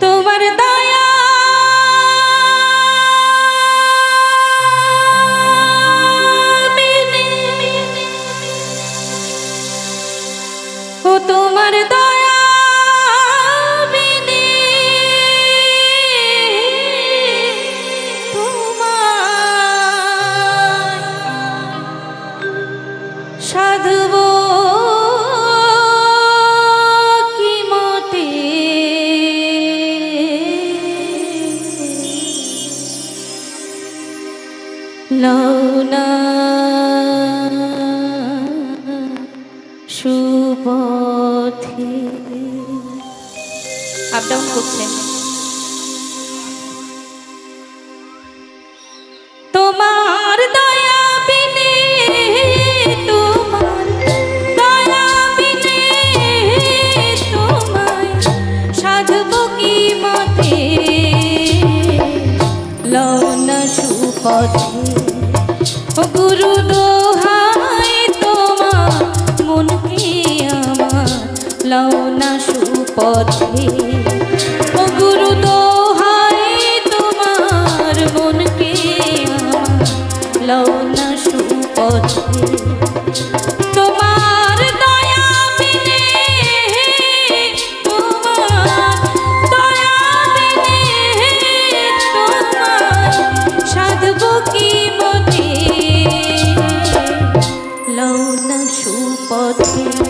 তোমার দায় পথে। আপ ডাউন করছেন চলাও না সুপথে। ও গুরু দোহাই, তোমার মনকে লও না সুপথে। তোমার দয়া বিনে তোমার দয়া বিনে তোমার সাধব কি মনে? লও না সুপথে।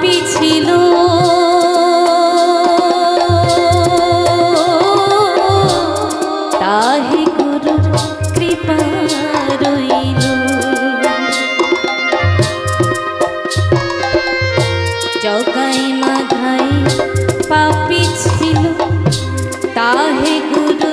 পাপি ছিল। তাহে গুরু কৃপা রইল। চকাই মাথায় পাপি ছিল তাহে গুরু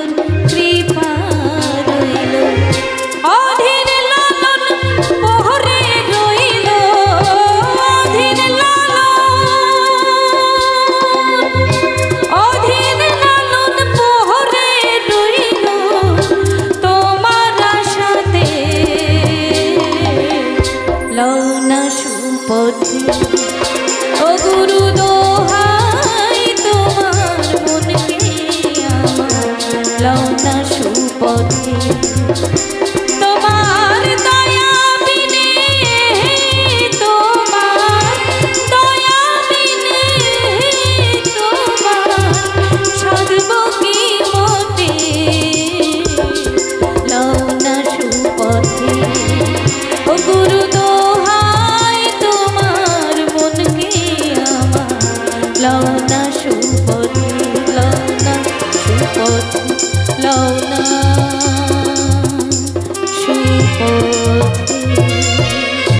মতো